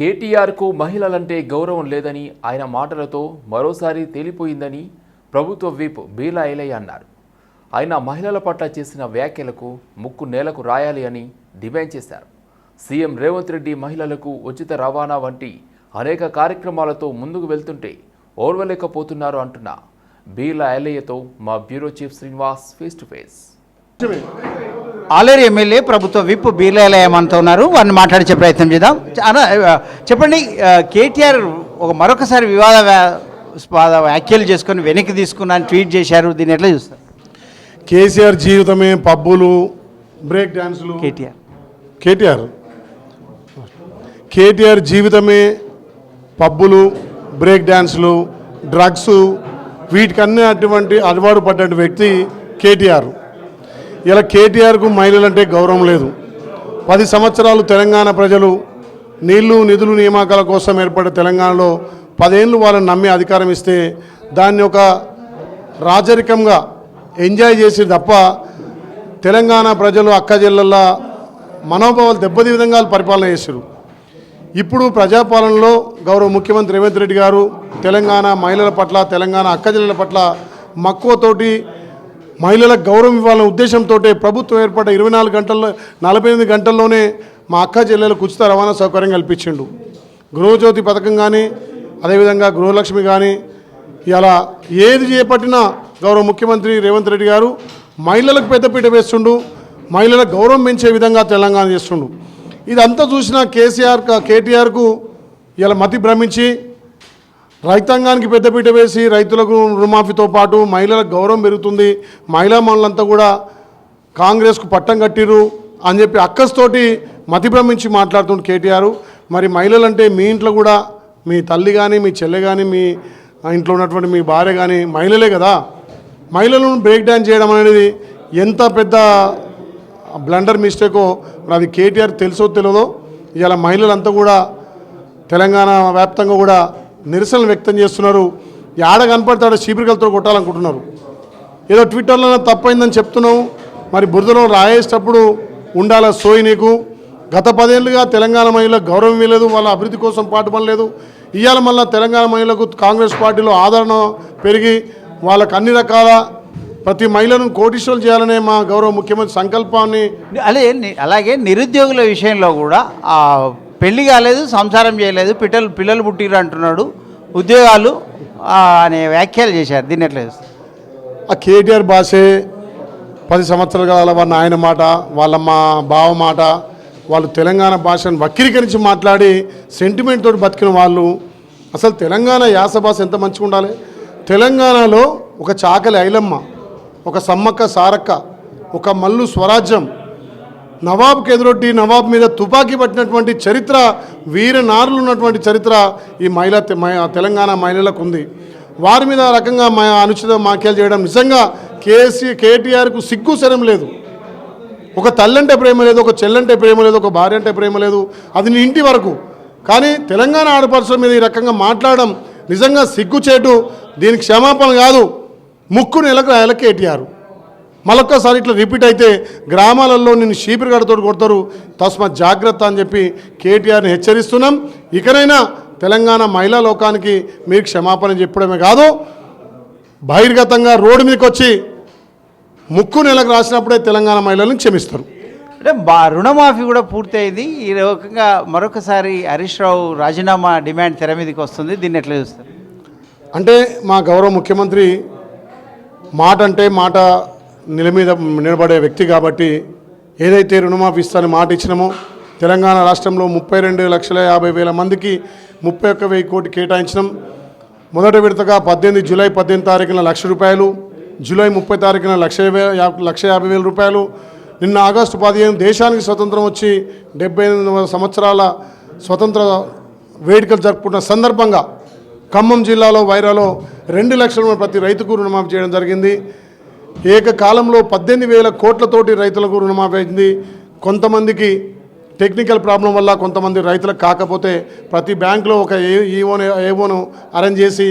కేటీఆర్కు మహిళలంటే గౌరవం లేదని ఆయన మాటలతో మరోసారి తేలిపోయిందని ప్రభుత్వ విప్ బీలా ఐలయ్య అన్నారు. ఆయన మహిళల పట్ల చేసిన వ్యాఖ్యలకు ముక్కు నేలకు రాయాలి అని డిమాండ్ చేశారు. సీఎం రేవంత్ రెడ్డి మహిళలకు ఉచిత రవాణా వంటి అనేక కార్యక్రమాలతో ముందుకు వెళ్తుంటే ఓర్వలేకపోతున్నారు అంటున్న బీలా ఐలయ్యతో మా bureau chief Srinivas face to face. Aler MLA ప్రభుత్వ విప్ బీర్లాలయం అంతా ఉన్నారు. వారిని మాట్లాడించే ప్రయత్నం చేద్దాం. చెప్పండి కేటీఆర్ ఒక మరొకసారి వివాద వ్యాఖ్యలు చేసుకొని వెనక్కి తీసుకున్నాను ట్వీట్ చేశారు. దీన్ని ఎట్లా చూస్తారు? కేసీఆర్ జీవితమే పబ్బులు బ్రేక్ డ్యాన్సులు కేటీఆర్. కేటీఆర్. కేటీఆర్ జీవితమే పబ్బులు బ్రేక్ డ్యాన్సులు డ్రగ్స్ వీటికన్నీ అటువంటి అలవాటు పడ్డ వ్యక్తి కేటీఆర్. ఇలా కేటీఆర్కు మహిళలంటే గౌరవం లేదు. పది సంవత్సరాలు తెలంగాణ ప్రజలు నీళ్ళు నిధులు నియామకాల కోసం ఏర్పడే తెలంగాణలో పదేళ్ళు వాళ్ళని నమ్మి అధికారం ఇస్తే దాన్ని ఒక రాజరికంగా ఎంజాయ్ చేసి తప్ప తెలంగాణ ప్రజలు అక్క జిల్లల్లో మనోభావాలు దెబ్బతి విధంగా పరిపాలన చేశారు. ఇప్పుడు ప్రజాపాలనలో గౌరవ ముఖ్యమంత్రి రేవంత్ రెడ్డి గారు తెలంగాణ మహిళల పట్ల తెలంగాణ అక్క జిల్లల పట్ల మక్కువతోటి మహిళలకు గౌరవం ఇవ్వాలనే ఉద్దేశంతో ప్రభుత్వం ఏర్పడ్డ ఇరవై నాలుగు గంటల్లో నలభై ఎనిమిది గంటల్లోనే మా అక్క చెల్లెలకు ఉచిత రవాణా సౌకర్యం కల్పించిండు. గృహజ్యోతి పథకం కానీ అదేవిధంగా గృహలక్ష్మి కానీ ఇలా ఏది చేపట్టినా గౌరవ ముఖ్యమంత్రి రేవంత్ రెడ్డి గారు మహిళలకు పెద్దపీట వేస్తుండు మహిళలకు గౌరవం పెంచే విధంగా తెలంగాణ చేస్తుండు. ఇదంతా చూసిన కేసీఆర్ కేటీఆర్కు ఇలా మతి భ్రమించి రైతాంగానికి పెద్దపీట వేసి రైతులకు రుణమాఫీతో పాటు మహిళలకు గౌరవం పెరుగుతుంది. మహిళా మనులంతా కూడా కాంగ్రెస్కు పట్టం కట్టిరు అని చెప్పి అక్కస్తోటి మతిభ్రమించి మాట్లాడుతుంది కేటీఆర్. మరి మహిళలంటే మీ ఇంట్లో కూడా మీ తల్లి కానీ మీ చెల్లె కానీ మీ ఇంట్లో ఉన్నటువంటి మీ భార్య కానీ మహిళలే కదా. మహిళలను బ్రేక్ డాన్స్ చేయడం అనేది ఎంత పెద్ద బ్లండర్ మిస్టేకో మరి అది కేటీఆర్ తెలుసో తెలియదో ఇలా మహిళలంతా కూడా తెలంగాణ వ్యాప్తంగా కూడా నిరసనలు వ్యక్తం చేస్తున్నారు. ఆడ కనపడతాడు చీపిరికలతో కొట్టాలనుకుంటున్నారు. ఏదో ట్విట్టర్లో తప్పైందని చెప్తున్నావు మరి బురదలో రాయేసేటప్పుడు ఉండాల సోయి నీకు. గత పదేళ్ళుగా తెలంగాణ మహిళలకు గౌరవం ఇవ్వలేదు వాళ్ళ అభివృద్ధి కోసం పాటుపడలేదు. ఇవాళ మళ్ళీ తెలంగాణ మహిళలకు కాంగ్రెస్ పార్టీలో ఆదరణ పెరిగి వాళ్ళకు అన్ని రకాల ప్రతి మహిళను కోటీశ్వరులు చేయాలనే మా గౌరవ ముఖ్యమంత్రి సంకల్పాన్ని అలే అలాగే నిరుద్యోగుల విషయంలో కూడా పెళ్ళి కాలేదు సంసారం చేయలేదు పిట్టలు పిల్లలు పుట్టిరు అంటున్నాడు. ఉద్యోగాలు అనే వ్యాఖ్యలు చేశారు దీన్ని ఎట్లా ఆ కేటీఆర్ భాషే పది సంవత్సరాలు కాల వాళ్ళ నాయన మాట వాళ్ళ మా బావ మాట వాళ్ళు తెలంగాణ భాషను వక్రీకరించి మాట్లాడి సెంటిమెంట్ తోటి బతికిన వాళ్ళు అసలు తెలంగాణ యాస భాష ఎంత మంచిగా ఉండాలి? తెలంగాణలో ఒక చాకలి ఐలమ్మ ఒక సమ్మక్క సారక్క ఒక మల్లు స్వరాజ్యం నవాబ్కి ఎదురొట్టి నవాబ్ మీద తుపాకీ పట్టినటువంటి చరిత్ర వీర నారులు ఉన్నటువంటి చరిత్ర ఈ మహిళ తె- తెలంగాణ మహిళలకు ఉంది. వారి మీద ఆ రకంగా మా అనుచిత వ్యాఖ్యలు చేయడం నిజంగా కేసీ కేటీఆర్కు సిగ్గు శరం లేదు. ఒక తల్లంటే ప్రేమ లేదు ఒక చెల్లంటే ప్రేమ లేదు ఒక భార్య అంటే ప్రేమ లేదు అది నీ ఇంటి వరకు. కానీ తెలంగాణ ఆడపడుచుల మీద ఈ రకంగా మాట్లాడడం నిజంగా సిగ్గుచేటు దీనికి క్షమాపణ కాదు ముక్కు నెలకు రాయాల కేటీఆర్. మళ్ళొక్కసారి ఇట్లా రిపీట్ అయితే గ్రామాలలో నిన్ను షీపిరి గడతో కొడతారు. తస్మాత్ జాగ్రత్త అని చెప్పి కేటీఆర్ని హెచ్చరిస్తున్నాం. ఇకనైనా తెలంగాణ మహిళా లోకానికి మీరు క్షమాపణ చెప్పడమే కాదు బహిర్గతంగా రోడ్డు మీదకి వచ్చి ముక్కు నెలకు రాసినప్పుడే తెలంగాణ మహిళలను క్షమిస్తారు. అంటే బా రుణమాఫీ కూడా పూర్తయింది. ఈ రకంగా మరొకసారి హరీష్ రావు రాజీనామా డిమాండ్ తెర మీదకి వస్తుంది. దీన్ని ఎట్లా చూస్తారు? అంటే మా గౌరవ ముఖ్యమంత్రి మాట అంటే మాట మీద నిలబడే వ్యక్తి కాబట్టి ఏదైతే రుణమాఫీ ఇస్తానని మాట ఇచ్చినామో తెలంగాణ రాష్ట్రంలో ముప్పై రెండు లక్షల యాభై వేల మందికి ముప్పై ఒక్క వెయ్యి కోటి కేటాయించడం మొదటి విడతగా పద్దెనిమిది జూలై పద్దెనిమిది తారీఖున లక్ష రూపాయలు జూలై ముప్పై తారీఖున లక్ష లక్ష యాభై వేల రూపాయలు. నిన్న ఆగస్టు పదిహేను దేశానికి స్వతంత్రం వచ్చి డెబ్బై ఎనిమిది సంవత్సరాల స్వతంత్ర వేడుకలు జరుపుకున్న సందర్భంగా ఖమ్మం జిల్లాలో వైరాలో రెండు లక్షల ప్రతి రైతుకు రుణమాఫీ చేయడం జరిగింది. ఏకకాలంలో పద్దెనిమిది వేల కోట్లతోటి రైతులకు రుణమాఫీ అయింది. కొంతమందికి టెక్నికల్ ప్రాబ్లం వల్ల కొంతమంది రైతులకు కాకపోతే ప్రతి బ్యాంకులో ఒక ఏ ఈఓను ఏవోను అరేంజ్ చేసి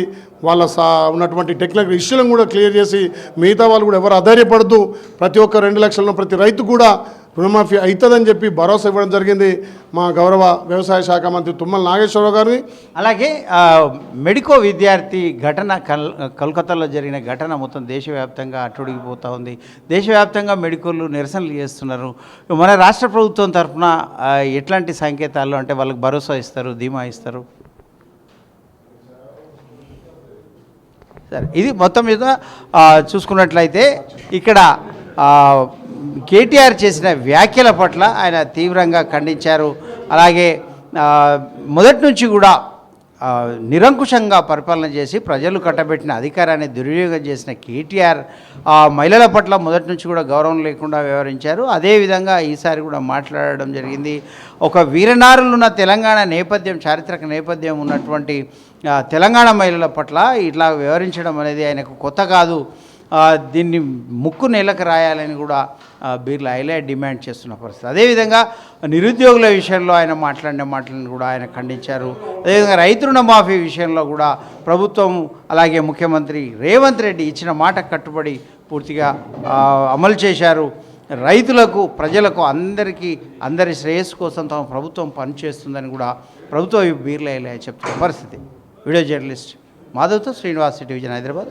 వాళ్ళ సా ఉన్నటువంటి టెక్నికల్ ఇష్యూలను కూడా క్లియర్ చేసి మిగతా వాళ్ళు కూడా ఎవరు ఆధార్యపడద్దు ప్రతి ఒక్క రెండు లక్షలను ప్రతి రైతు కూడా రుణమాఫీ అవుతుందని చెప్పి భరోసా ఇవ్వడం జరిగింది మా గౌరవ వ్యవసాయ శాఖ మంత్రి తుమ్మల నాగేశ్వరరావు గారిని. అలాగే మెడికో విద్యార్థి ఘటన కల్ కలకత్తాలో జరిగిన ఘటన మొత్తం దేశవ్యాప్తంగా అట్టుడిగిపోతూ ఉంది. దేశవ్యాప్తంగా మెడికోలు నిరసనలు చేస్తున్నారు. మన రాష్ట్ర ప్రభుత్వం తరఫున ఎట్లాంటి సంకేతాలు అంటే వాళ్ళకి భరోసా ఇస్తారు ధీమా ఇస్తారు? సరే ఇది మొత్తం మీద చూసుకున్నట్లయితే ఇక్కడ కేటీఆర్ చేసిన వ్యాఖ్యల పట్ల ఆయన తీవ్రంగా ఖండించారు. అలాగే మొదటి నుంచి కూడా నిరంకుశంగా పరిపాలన చేసి ప్రజలు కట్టబెట్టిన అధికారాన్ని దుర్వినియోగం చేసిన కేటీఆర్ మహిళల పట్ల మొదటి నుంచి కూడా గౌరవం లేకుండా వ్యవహరించారు. అదేవిధంగా ఈసారి కూడా మాట్లాడడం జరిగింది. ఒక వీరనారులున్న తెలంగాణ నేపథ్యం చారిత్రక నేపథ్యం ఉన్నటువంటి తెలంగాణ మహిళల పట్ల ఇట్లా వ్యవహరించడం అనేది ఆయనకు కొత్త కాదు. దీన్ని ముక్కు నెలకు రాయాలని కూడా బీర్లా ఐలే హైలైట్ డిమాండ్ చేస్తున్న పరిస్థితి. అదేవిధంగా నిరుద్యోగుల విషయంలో ఆయన మాట్లాడిన మాటలను కూడా ఆయన ఖండించారు. అదేవిధంగా రైతు రుణమాఫీ విషయంలో కూడా ప్రభుత్వం అలాగే ముఖ్యమంత్రి రేవంత్ రెడ్డి ఇచ్చిన మాట కట్టుబడి పూర్తిగా అమలు చేశారు. రైతులకు ప్రజలకు అందరికీ అందరి శ్రేయస్సు కోసం తమ ప్రభుత్వం పనిచేస్తుందని కూడా ప్రభుత్వం బీర్లా హైలైట్ చెప్తున్న పరిస్థితి. వీడియో జర్నలిస్ట్ మాధవ్తో శ్రీనివాస్ టెలివిజన్ హైదరాబాద్.